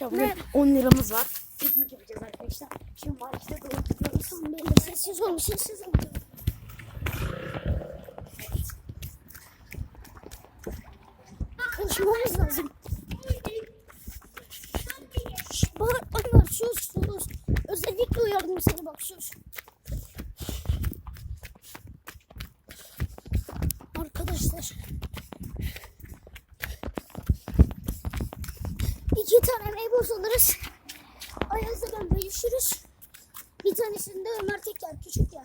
Bugün 10 liramız var. Piknik yapacağız arkadaşlar. Şimdi markete doğru gidiyoruz. Tamam böyle sessiz olun sessiz olun. Konuşmamız lazım. Bağır, Ömer sus sus. Özellikle uyardım seni bak sus. Arkadaşlar. İki tane meyve alırız. Ayaz'la ben bölüşürüz. Bir tanesinde Ömer tek yer, küçük ya.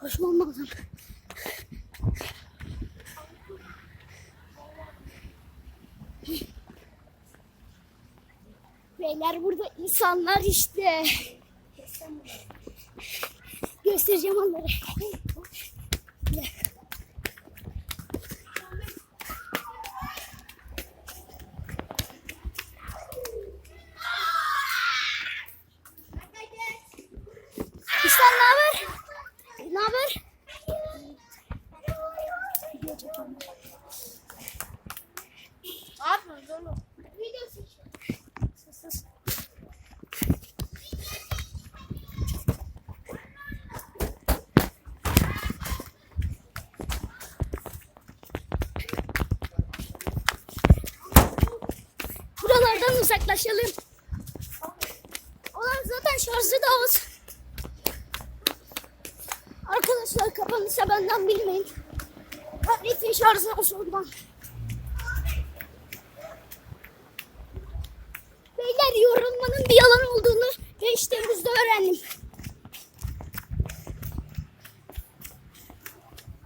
Koşmam lazım. Beyler burada insanlar işte. Göstereceğim onları. Buralardan uzaklaşalım. Olan zaten şarjı da az. Arkadaşlar kapanırsa benden bilmeyin. Tabletin şarjı az ondan. Beyler yorulmanın bir yalan olduğunu geçtiğimizde öğrendim.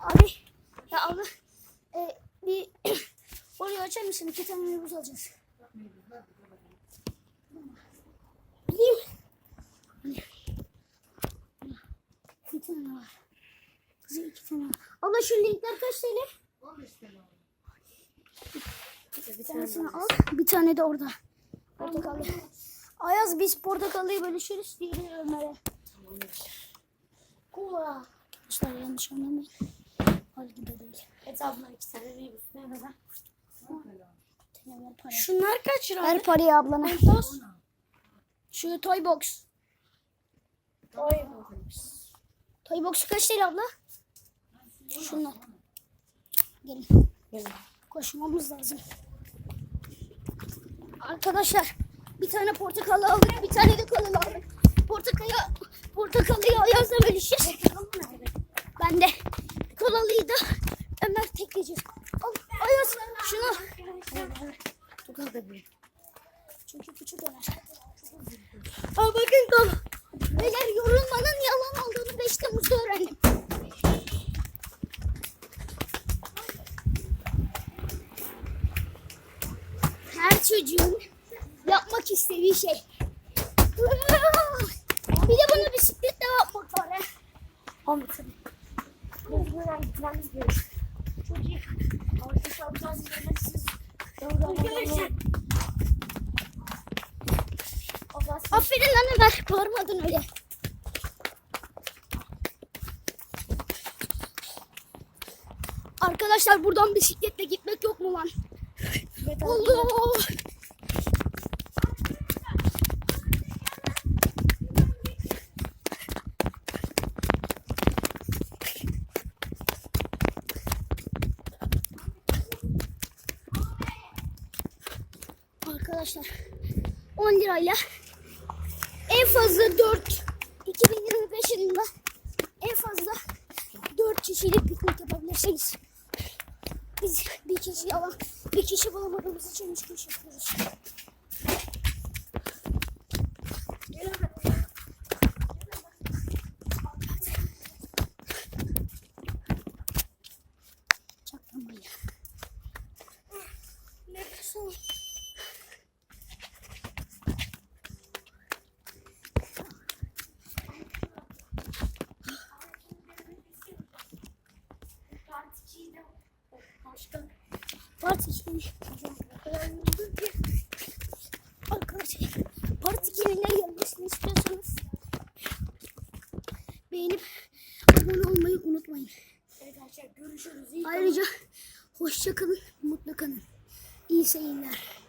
Abi ya abi e, bir orayı açar mısın? İki tane meyvuz alacağız. Bir tane var. Kızı iki tane var. Abla şu linkler kaç TL? Bir tanesini al. Bir tane de orada. Portakallı. Ayaz biz portakallıyı bölüşürüz. Diğeri Ömer'e. Kola. Arkadaşlar yanlış anlamayın. Hal gibi değil. Hesabına iki tane meyve üstüne kadar. Parayı. Şunlar kaç lira? Ver parayı ablana. Toz. Şu toy box. Oy. Toy box kaç TL abla? Şunlar. Gelin. Gelin. Koşmamız lazım. Arkadaşlar bir tane portakallı aldık, bir tane de kola aldık. Portakalı, portakallıyı Ayaz'la bölüşeceğiz. Ben de kolalıyı da Ömer tekleyeceğiz. Al Ayaz şunu. Az da büyük. Çünkü küçük Ömer. Al bakın kol. Beyler yorulmanın yalan olduğunu 5 Temmuz'da öğrendim. Her çocuğun yapmak istediği şey. Bir de bunu bisikletle yapmak var. he. Ama tabii. Biz buradan gitmemiz gerekiyor. Çok iyi. Arkadaşlar biraz izlemezsiniz. Görüşürüz. Allah sizi Aferin Bağırmadın öyle. Arkadaşlar buradan bisikletle gitmek yok mu lan? Allah! Arkadaşlar 10 lirayla en fazla 4 2025 yılında en fazla 4 kişilik piknik yapabilirsiniz. Biz bir kişi alan bir kişi bulamadığımız için üç kişi yapıyoruz. Başka. Part 2'nin Arkadaşlar Part 2'nin ne gelmesini istiyorsanız beğenip abone olmayı unutmayın. Evet arkadaşlar. Görüşürüz. İyi Ayrıca hoşça kalın, mutlu kalın. İyi seyirler.